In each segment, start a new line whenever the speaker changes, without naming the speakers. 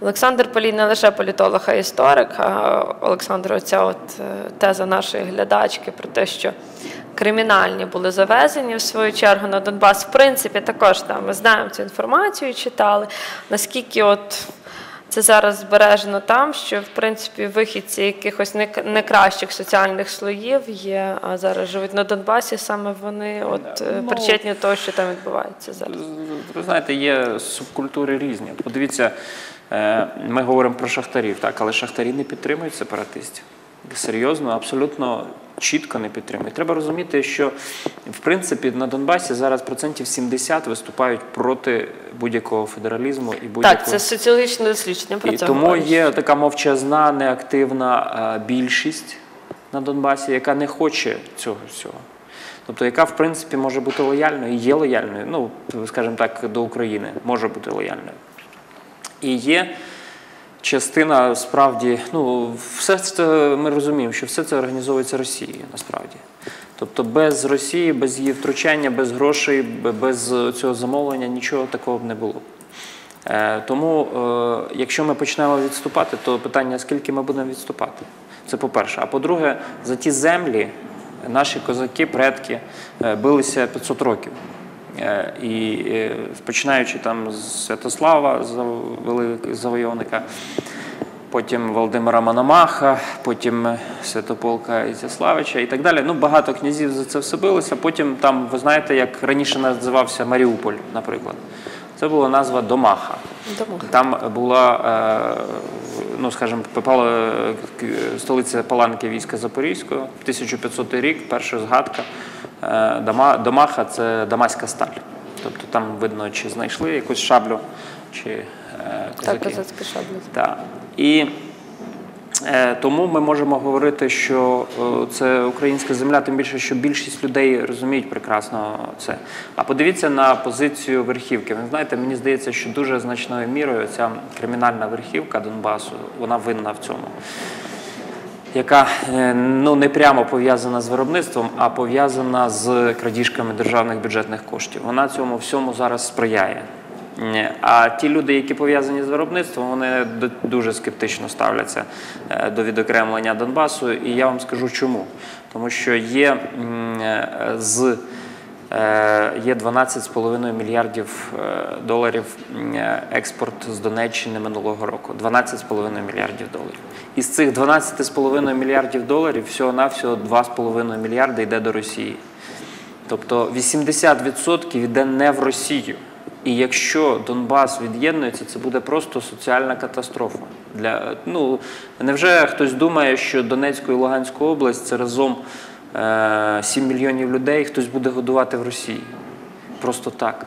Олександр Полій не лише політолог, а історик. А Олександр, оця от е, теза нашої глядачки про те, що кримінальні були завезені в свою чергу на Донбас. В принципі, також там ми знаємо цю інформацію, читали. Наскільки от це зараз збережено там, що в принципі вихідці якихось не, кращих соціальних слоїв є, а зараз живуть на Донбасі, саме вони от е,
Ну,
причетні до того, що там відбувається зараз.
Ви знаєте, є субкультури різні. Подивіться, ми говоримо про шахтарів, так, але шахтарі не підтримують сепаратистів. Серйозно, абсолютно чітко не підтримують. Треба розуміти, що в принципі на Донбасі зараз процентів 70 виступають проти будь-якого федералізму і будь-якого.
Так, це соціологічне дослідження про
І
це
тому є така мовчазна, неактивна е, більшість на Донбасі, яка не хоче цього всього. Тобто, яка, в принципі, може бути лояльною, і є лояльною, ну, скажімо так, до України, може бути лояльною. І є частина справді, ну, все це ми розуміємо, що все це організовується Росією насправді. Тобто без Росії, без її втручання, без грошей, без цього замовлення нічого такого б не було. Е, Тому, е, якщо ми почнемо відступати, то питання, скільки ми будемо відступати? Це по-перше. А по-друге, за ті землі наші козаки, предки е, билися 500 років. Е, І е, починаючи там з Святослава, великого завойовника, потім Володимира Мономаха, потім Святополка Ізяславича і так далі. Ну, багато князів за це все билося. Потім там, ви знаєте, як раніше називався Маріуполь, наприклад. Це була назва Домаха.
Домаха.
Там була, е, ну скажімо, попала столиця Паланки війська Запорізького, 1500 рік, перша згадка. Е, Домаха це дамаська сталь. Тобто там видно, чи знайшли якусь шаблю, чи е,
Так,
козаки.
козацька шабля.
Так. І е, тому ми можемо говорити, що це українська земля, тим більше, що більшість людей розуміють прекрасно це. А подивіться на позицію верхівки. Ви знаєте, мені здається, що дуже значною мірою ця кримінальна верхівка Донбасу, вона винна в цьому. Яка е, ну не прямо пов'язана з виробництвом, а пов'язана з крадіжками державних бюджетних коштів. Вона цьому всьому зараз сприяє. Е, А ті люди, які пов'язані з виробництвом, вони дуже скептично ставляться е, до відокремлення Донбасу. І я вам скажу чому. Тому що є з Є 12,5 мільярдів доларів експорт з Донеччини минулого року. 12,5 мільярдів доларів. Із цих 12,5 мільярдів доларів всього-навсього 2,5 мільярди йде до Росії. Тобто 80% йде не в Росію. І якщо Донбас від'єднується, це буде просто соціальна катастрофа. Для, ну, невже хтось думає, що Донецьку і Луганську область це разом е, 7 мільйонів людей хтось буде годувати в Росії? Просто так.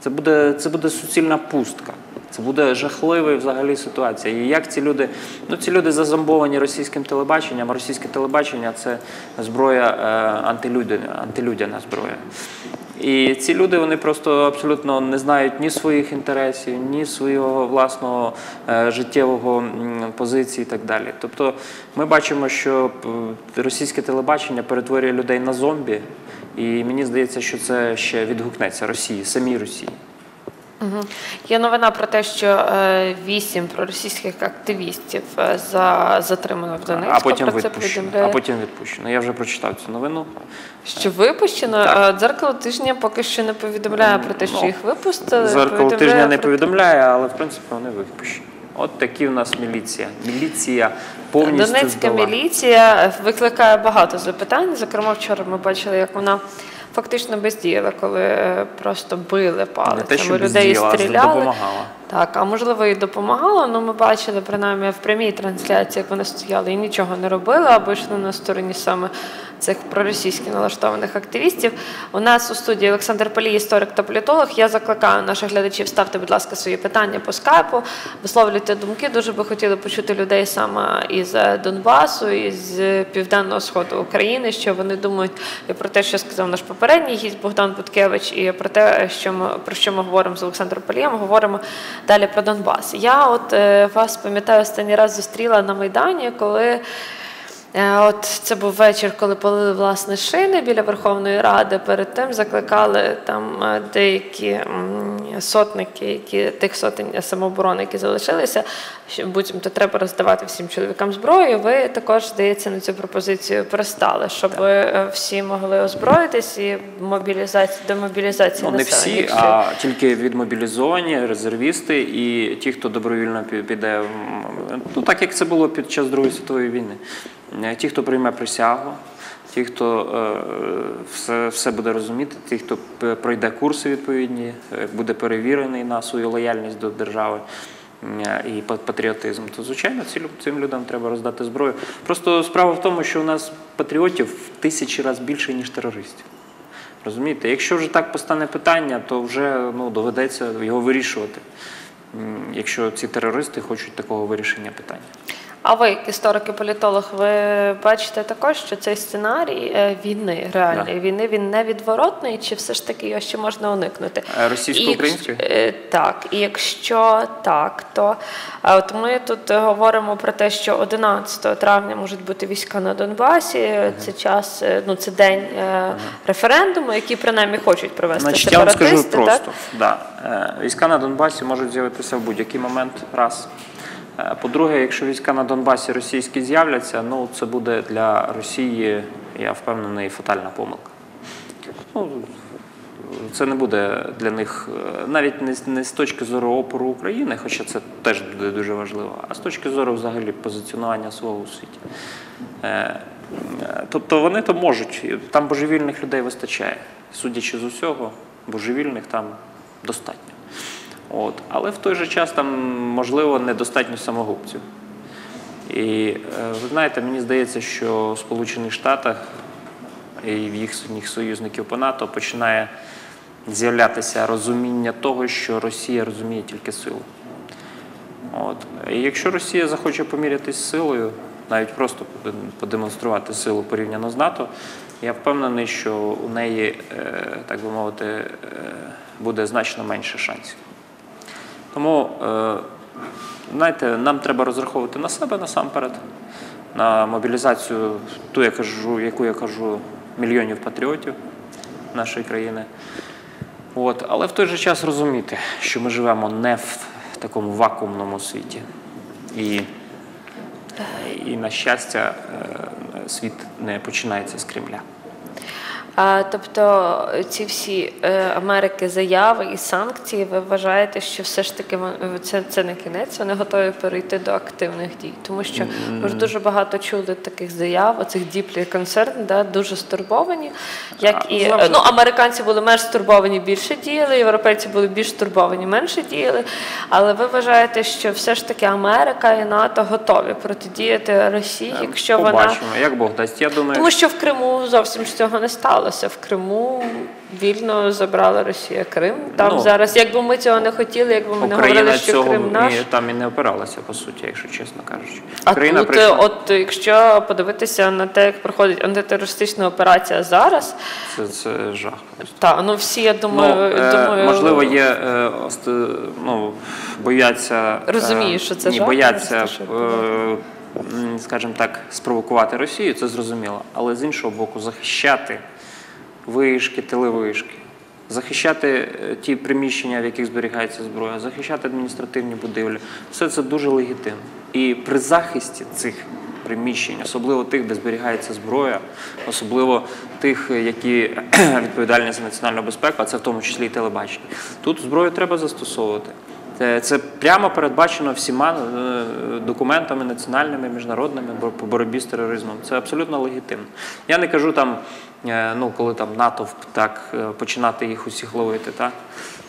Це буде, це буде суцільна пустка. Це буде жахлива взагалі ситуація. І як ці люди, ну ці люди зазомбовані російським телебаченням, а російське телебачення це зброя е, антилюдяна, антилюдяна зброя. І ці люди вони просто абсолютно не знають ні своїх інтересів, ні свого власного е, життєвого позиції і так далі. Тобто ми бачимо, що е, російське телебачення перетворює людей на зомбі, і мені здається, що це ще відгукнеться Росії, самій Росії.
Угу. Є новина про те, що е, вісім проросійських активістів е, за затримано в Донецьку.
а потім
про це
відпущено. А потім відпущено. Я вже прочитав цю новину.
Що випущено,
Так.
дзеркало тижня поки що не повідомляє про те, що
Ну,
їх випустили.
Зеркало
повідомляє
тижня не повідомляє, але в принципі вони випущені. От такі в нас міліція. Міліція повністю
Донецька
здала.
міліція викликає багато запитань. Зокрема, вчора ми бачили, як вона фактично бездіяла, коли е, просто били палицями людей
бездіяла,
стріляли. Так, а можливо і допомагало, але ми бачили принаймні в прямій трансляції, як вони стояли і нічого не робили, або йшли на стороні саме цих проросійськи налаштованих активістів. У нас у студії Олександр Полій, історик та політолог. Я закликаю наших глядачів ставте, будь ласка, свої питання по скайпу, висловлюйте думки. Дуже би хотіли почути людей саме із Донбасу, із південного сходу України, що вони думають і про те, що сказав наш попередній гість Богдан Буткевич, і про те, що ми про що ми говоримо з Олександром Полієм, говоримо далі про Донбас. Я от е, вас пам'ятаю останній раз зустріла на Майдані, коли От це був вечір, коли полили власне шини біля Верховної Ради. Перед тим закликали там е, деякі сотники, які тих сотень самооборони, які залишилися, що буцімто треба роздавати всім чоловікам зброю. Ви також здається на цю пропозицію пристали, щоб е, всі могли озброїтись і мобілізація до мобілізації
Ну, не всі, а тільки відмобілізовані, резервісти і ті, хто добровільно пі- піде. Ну, так як це було під час Другої світової війни. Е, Ті, хто прийме присягу, ті, хто е, все, все буде розуміти, ті, хто пройде курси відповідні, е, буде перевірений на свою лояльність до держави. І патріотизм, то звичайно цим людям треба роздати зброю. Просто справа в тому, що у нас патріотів в тисячі разів більше, ніж терористів. Розумієте, якщо вже так постане питання, то вже ну, доведеться його вирішувати, якщо ці терористи хочуть такого вирішення питання.
А ви, як історик і політолог, ви бачите також, що цей сценарій е, війни, реальної
Да.
війни, він невідворотний, чи все ж таки його ще можна уникнути?
Е,
якщо- е, Так, і якщо так, то от ми тут говоримо про те, що 11 травня можуть бути війська на Донбасі. Це час, ну це день е, референдуму, який принаймні хочуть провести
Значить, я вам скажу
сепаратисти.
просто: да. війська на Донбасі можуть з'явитися в будь-який момент. Раз. Е, По-друге, якщо війська на Донбасі російські з'являться, ну це буде для Росії, я впевнений, фатальна помилка. Ну, це не буде для них е, навіть не, не з точки зору опору України, хоча це теж буде дуже важливо, а з точки зору взагалі позиціонування свого у світі. Е, Тобто вони то можуть, там божевільних людей вистачає. Судячи з усього, божевільних там достатньо. От. Але в той же час там, можливо, недостатньо самогубців. І е, ви знаєте, мені здається, що в Сполучених Штатах і в їх їх союзників по НАТО починає з'являтися розуміння того, що Росія розуміє тільки силу. От. І якщо Росія захоче помірятись силою, навіть просто поде- подемонструвати силу порівняно з НАТО, я впевнений, що у неї, е, так би мовити, е, буде значно менше шансів. Тому, е, знаєте, нам треба розраховувати на себе насамперед, на мобілізацію, ту, яку я кажу, мільйонів патріотів нашої країни. Але в той же час розуміти, що ми живемо не в такому вакуумному світі. І, і на щастя, е, світ не починається з Кремля.
Тобто ці всі е, Америки заяви і санкції, ви вважаєте, що все ж таки це, це не кінець, вони готові перейти до активних дій. Тому що ми ж дуже багато чули таких заяв, оцих deeply concerned, да, дуже стурбовані. Як і ну, американці були менш стурбовані, більше діяли, європейці були більш стурбовані, менше діяли. Але ви вважаєте, що все ж таки Америка і НАТО готові протидіяти Росії, якщо вона
Побачимо, як Бог дасть. Я думаю,
тому що в Криму зовсім ж цього не сталося. В Криму вільно забрала Росія Крим. Там
Ну,
зараз, якби ми цього не хотіли, якби ми не говорили, що
цього
Крим наш.
і, там і не опиралася, по суті, якщо чесно кажучи.
А
Україна
тут,
прийшла.
от якщо подивитися на те, як проходить антитерористична операція зараз,
Це, це жах. просто.
та ну всі, я думаю,
ну, е,
думаю,
можливо, є е, ост- ну, бояться е,
Розумію, що це
ні,
жах,
бояться, е, скажімо так, спровокувати Росію, це зрозуміло. Але з іншого боку, захищати вишки, телевишки, захищати е, ті приміщення, в яких зберігається зброя, захищати адміністративні будівлі, все це дуже легітимно. І при захисті цих приміщень, особливо тих, де зберігається зброя, особливо тих, які відповідальні за національну безпеку, а це в тому числі і телебачення. Тут зброю треба застосовувати. Це, це прямо передбачено всіма е, документами національними, міжнародними по боротьбі з тероризмом. Це абсолютно легітимно. Я не кажу там, е, ну коли там натовп так е, починати їх усіх ловити. Так?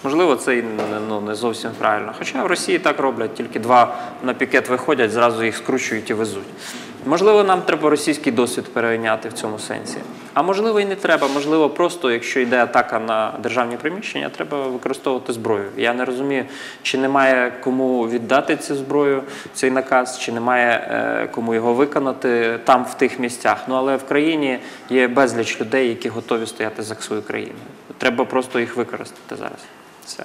Можливо, це і ну, не зовсім правильно. Хоча в Росії так роблять, тільки два на пікет виходять, зразу їх скручують і везуть. Можливо, нам треба російський досвід перейняти в цьому сенсі. А можливо, і не треба. Можливо, просто якщо йде атака на державні приміщення, треба використовувати зброю. Я не розумію, чи немає кому віддати цю зброю, цей наказ, чи немає е, кому його виконати там, в тих місцях. Ну але в країні є безліч людей, які готові стояти за свою країну. Треба просто їх використати зараз. Все.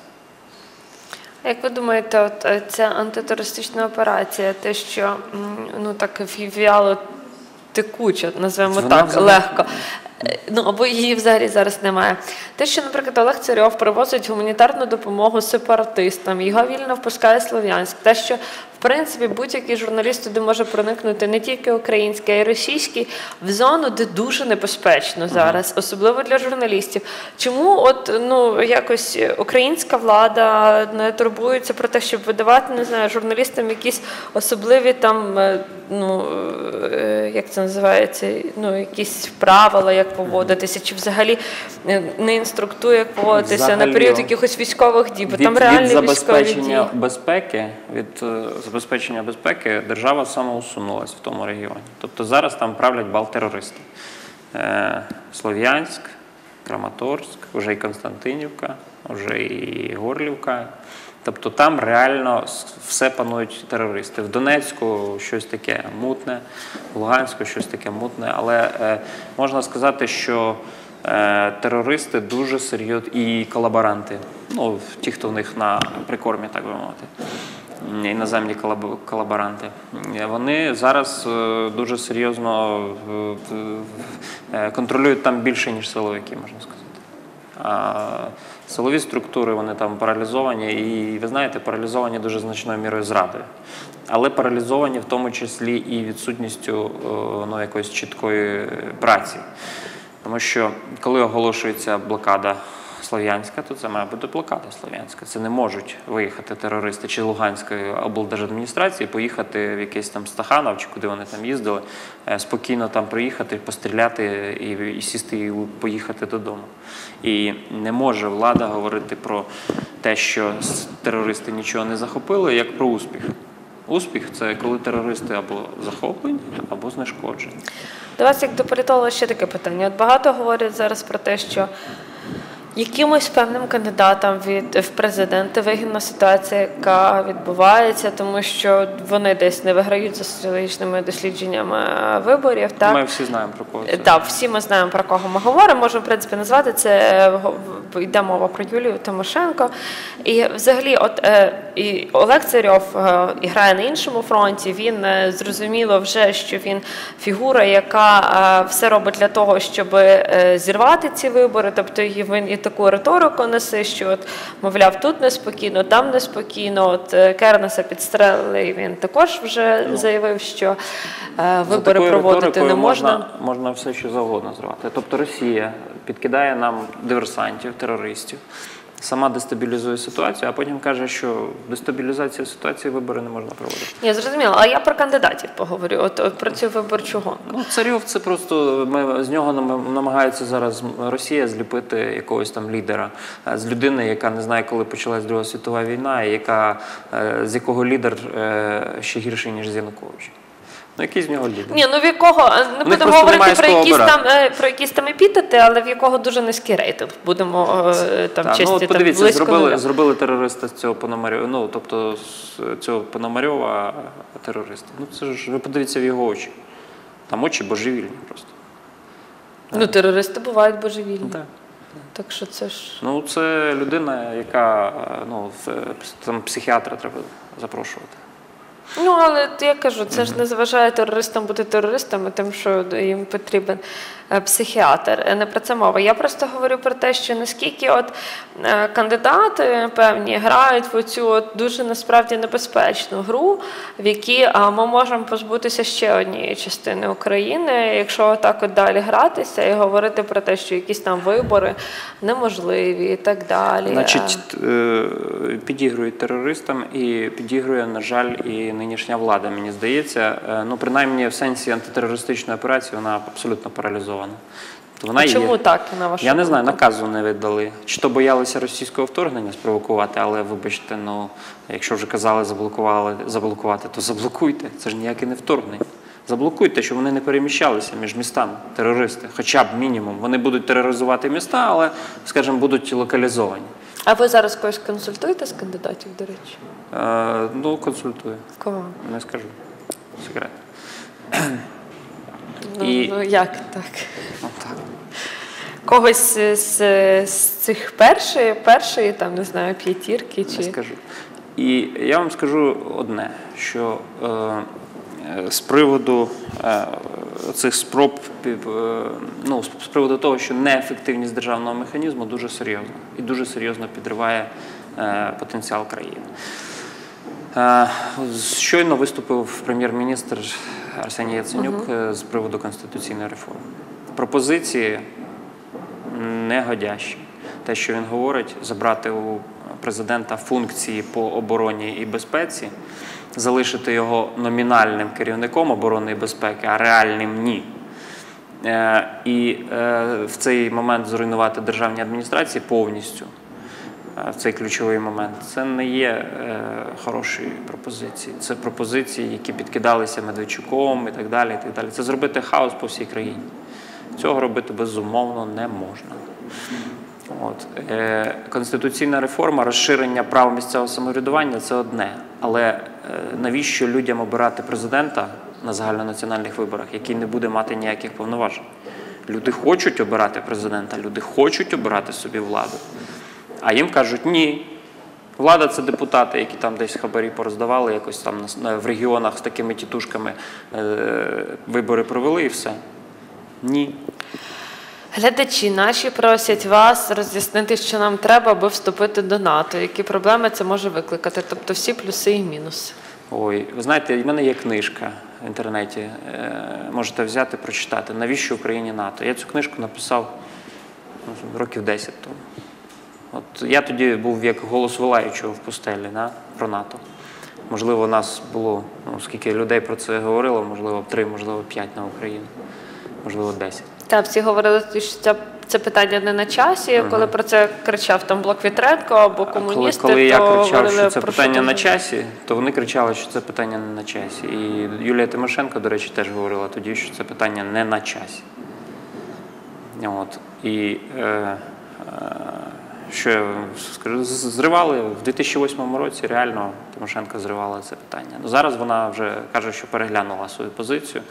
Як ви думаєте, от е, ця антитерористична операція, те, що ну так в'яло текуче, назвемо
Вона
так,
взагалі-
легко. Е, Ну або її взагалі зараз немає. Те, що, наприклад, Олег Царьов привозить гуманітарну допомогу сепаратистам, його вільно впускає Слов'янськ. Те, що в принципі будь-який журналіст туди може проникнути не тільки український, а й російський, в зону, де дуже небезпечно зараз, особливо для журналістів. Чому от ну якось українська влада не турбується про те, щоб видавати не знаю журналістам якісь особливі там е, ну е, як це називається, ну якісь правила, як поводитися, чи взагалі е, не інструктує, як поводитися на період якихось військових дій, бо
Від,
там
від
реальні військові
забезпечення
дії.
безпеки, від забезпечення безпеки держава самоусунулась в тому регіоні. Тобто зараз там правлять бал-терористи. Е, Слов'янськ, Краматорськ, вже і Константинівка, вже і Горлівка. Тобто там реально все панують терористи. В Донецьку щось таке мутне, в Луганську щось таке мутне. Але е, можна сказати, що е, терористи дуже серйозні і колаборанти. Ну, ті, хто в них на прикормі, так би мовити. Іноземні колаб- колаборанти. Е, Вони зараз е, дуже серйозно е, контролюють там більше, ніж силовики, можна сказати. А силові структури вони там паралізовані, і ви знаєте, паралізовані дуже значною мірою зрадою. Але паралізовані в тому числі і відсутністю ну, якоїсь чіткої праці. Тому що коли оголошується блокада Слов'янська, то це має бути блокада Слов'янська. Це не можуть виїхати терористи чи Луганської облдержадміністрації, поїхати в якийсь там Стаханов, чи куди вони там їздили, е, спокійно там приїхати, постріляти і, і сісти і поїхати додому. І не може влада говорити про те, що терористи нічого не захопили, як про успіх. Успіх це коли терористи або захоплені, або знешкоджені.
До вас, як до політолога, ще таке питання. От багато говорять зараз про те, що якимось певним кандидатам від в президенти вигідна ситуація, яка відбувається, тому що вони десь не виграють за соціологічними дослідженнями е, виборів. Так
Ми всі знаємо про кого це.
Так, всі ми знаємо про кого ми говоримо. Можемо в принципі назвати це. е, Йде мова про Юлію Тимошенко. І взагалі, от е, і Олег Царьов і грає на іншому фронті. Він зрозуміло вже, що він фігура, яка все робить для того, щоб зірвати ці вибори. Тобто він і таку риторику неси, що от мовляв, тут неспокійно, там неспокійно. От е, Кернеса підстрелили. і Він також вже заявив, що е, вибори проводити не можна.
можна. Можна все, що завгодно зривати. Тобто Росія підкидає нам диверсантів, терористів, сама дестабілізує ситуацію, а потім каже, що дестабілізація ситуації вибори не можна проводити.
Ні, зрозуміло, а я про кандидатів поговорю. От, от про цю виборчу гонку.
Ну, царьов це просто ми з нього нам- намагається зараз Росія зліпити якогось там лідера е, з людини, яка не знає, коли почалась Друга світова війна, і яка е, з якого лідер е, ще гірший ніж Янукович. Ну який з нього лідер?
Ні, ну в якого е, не будемо говорити про якісь
обирати.
там е, про якісь там епітети, але в якого дуже низький рейтинг. Будемо е, там честі
ну, от
там
подивіться,
близько
зробили,
нуля.
зробили терориста з цього Пономарьова, ну, тобто з цього Пономарьова терориста. Ну, це ж ви подивіться в його очі. Там очі божевільні просто.
Ну, терористи бувають божевільні.
Так.
Так що це ж.
Ну, це людина, яка ну, там психіатра треба запрошувати.
Ну, але я кажу, це ж не заважає терористам бути терористами, тим, що їм потрібен психіатр. Е, Не про це мова. Я просто говорю про те, що наскільки от е, кандидати певні грають в цю от дуже насправді небезпечну гру, в якій е, ми можемо позбутися ще однієї частини України, якщо так от далі гратися і говорити про те, що якісь там вибори неможливі і так далі.
Значить, е, підігрують терористам і підігрує, на жаль, і нинішня влада, мені здається. Е, Ну, принаймні, в сенсі антитерористичної операції вона абсолютно паралізована. Тобто вона
А чому
є.
так, на вашу
Я не знаю, наказу не віддали. Чи то боялися російського вторгнення спровокувати, але вибачте, ну якщо вже казали заблокували, заблокувати, то заблокуйте. Це ж ніяке не вторгнення. Заблокуйте, щоб вони не переміщалися між містами, терористи, хоча б мінімум. Вони будуть тероризувати міста, але, скажімо, будуть локалізовані.
А ви зараз когось консультуєте з кандидатів, до речі?
Е, ну, консультую,
Кого?
не скажу. Секрет.
Ну,
І-
ну як так?
Ну, так.
Когось з, з цих першої, першої, там, не знаю, п'ятірки
Не
чи.
скажу. І я вам скажу одне, що е, е, з приводу е, цих спроб е, ну, з з приводу того, що неефективність державного механізму дуже серйозна і дуже серйозно підриває е, потенціал країни. Щойно виступив прем'єр-міністр Арсеній Яценюк е, з приводу конституційної реформи. Пропозиції негодящі. Те, що він говорить, забрати у президента функції по обороні і безпеці, залишити його номінальним керівником оборони і безпеки, а реальним ні. Е, І е, в цей момент зруйнувати державні адміністрації повністю в цей ключовий момент. Це не є е, хороші пропозиції. Це пропозиції, які підкидалися Медведчуком і так далі. І так далі. Це зробити хаос по всій країні. Цього робити безумовно не можна. От. Е, конституційна реформа, розширення прав місцевого самоврядування це одне. Але е, навіщо людям обирати президента на загальнонаціональних виборах, який не буде мати ніяких повноважень? Люди хочуть обирати президента, люди хочуть обирати собі владу. А їм кажуть, ні. Влада це депутати, які там десь хабарі пороздавали, якось там в регіонах з такими тітушками е, вибори провели і все. Ні.
Глядачі наші просять вас роз'яснити, що нам треба, аби вступити до НАТО. Які проблеми це може викликати? Тобто всі плюси і мінуси.
Ой, ви знаєте, в мене є книжка в інтернеті. е, Можете взяти, прочитати. Навіщо Україні НАТО? Я цю книжку написав ну, років 10 тому. От я тоді був як голос волаючого в пустелі да, про НАТО. Можливо, нас було, ну, скільки людей про це говорило, можливо, три, можливо, п'ять на Україну, можливо, 10.
Та всі говорили, що це, це питання не на часі. Коли про це кричав там блок Вітренко або
А коли,
комуністи,
коли я кричав, що це питання на часі, то вони кричали, що це питання не на часі. І Юлія Тимошенко, до речі, теж говорила тоді, що це питання не на часі. От. І е, е, що я скажу, зривали в 2008 році, реально Тимошенко зривала це питання. Ну, зараз вона вже каже, що переглянула свою позицію.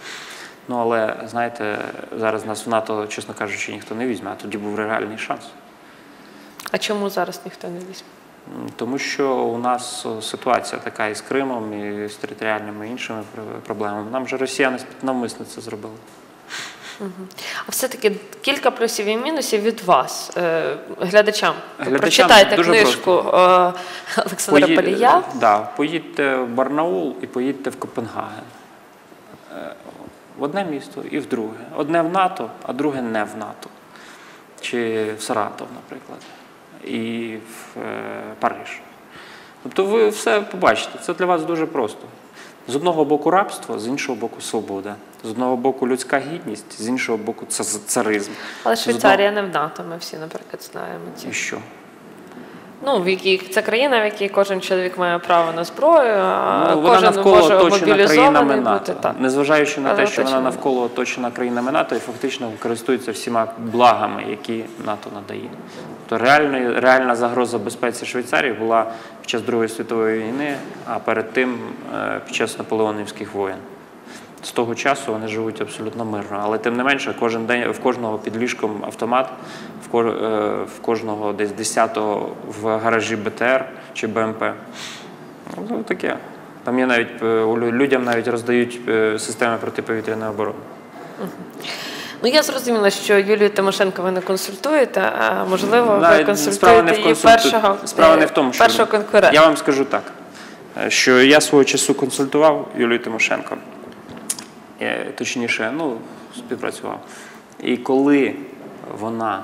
Ну, але знаєте, зараз нас в НАТО, чесно кажучи, ніхто не візьме, а тоді був реальний шанс.
А чому зараз ніхто не візьме?
Тому що у нас ситуація така і з Кримом, і з територіальними іншими проблемами. Нам же росіяни навмисно це зробили.
А все-таки кілька плюсів і мінусів від вас, е, глядачам.
Глядачам
Прочитайте
дуже
книжку е, Олександра
Пої-
Палія.
Да, поїдьте в Барнаул і поїдьте в Копенгаген. Е, В одне місто і в друге. Одне в НАТО, а друге не в НАТО. Чи в Саратов, наприклад, і в Париж. Тобто ви все побачите. Це для вас дуже просто. З одного боку рабство, з іншого боку свобода. З одного боку людська гідність, з іншого боку це царизм.
Але Швейцарія одного... не в НАТО, ми всі, наприклад, знаємо ці.
І що?
Ну, в якій це країна, в якій кожен чоловік має право на зброю, а
Ну, вона
кожен
навколо
може
оточена країнами НАТО.
бути.
Незважаючи на те, що вона навколо оточена країнами НАТО і фактично користується всіма благами, які НАТО надає. То реальна, реальна загроза безпеці Швейцарії була під час Другої світової війни, а перед тим е, під час наполеонівських воєн. З того часу вони живуть абсолютно мирно. Але тим не менше, кожен день в кожного під ліжком автомат, в, е, в кожного десь десятого в гаражі БТР чи БМП. Ну, таке. Там є навіть е, людям навіть роздають е, системи протиповітряної оборони.
Ну я зрозуміла, що Юлію Тимошенко ви не консультуєте, а можливо, ви
справа не
консультуєте
в
її
консульту...
першого,
справа не в тому, що
першого конкурента.
я вам скажу так, що я свого часу консультував Юлію Тимошенко, точніше, ну, співпрацював. І коли вона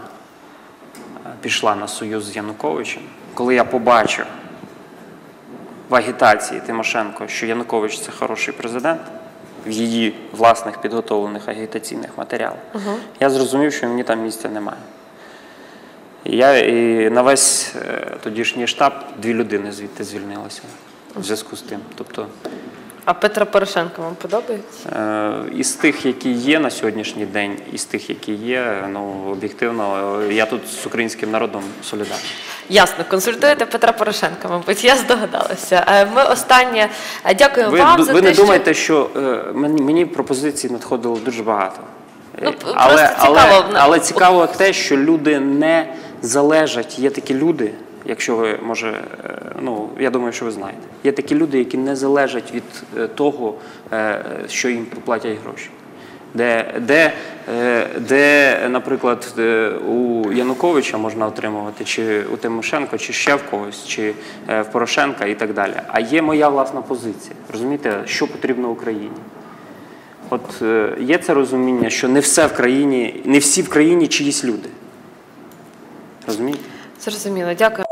пішла на союз з Януковичем, коли я побачив в агітації Тимошенко, що Янукович це хороший президент, в її власних підготовлених агітаційних матеріалах, я зрозумів, що мені там місця немає. І я і на весь е, тодішній штаб дві людини звідти звільнилося в зв'язку з тим. Тобто
А Петро Порошенко вам подобається?
е, із тих, які є на сьогоднішній день, із тих, які є, ну об'єктивно, я тут з українським народом солідарний.
Ясно, консультуєте Петра Порошенка, мабуть, я здогадалася. Е, Ми останнє е, дякуємо
Ви,
вам за
ви
те,
не
що
думаєте, що е, мені, пропозицій надходило дуже багато.
Ну,
але,
цікаво.
але, але цікаво те, що люди не залежать. Є такі люди, якщо ви може, ну я думаю, що ви знаєте. Є такі люди, які не залежать від е, того, е, що їм платять гроші. де, де, е, де наприклад, у Януковича можна отримувати, чи у Тимошенко, чи ще в когось, чи в Порошенка і так далі. А є моя власна позиція. Розумієте, що потрібно Україні? От є це розуміння, що не все в країні, не всі в країні чиїсь люди. Розумієте?
Зрозуміло, дякую.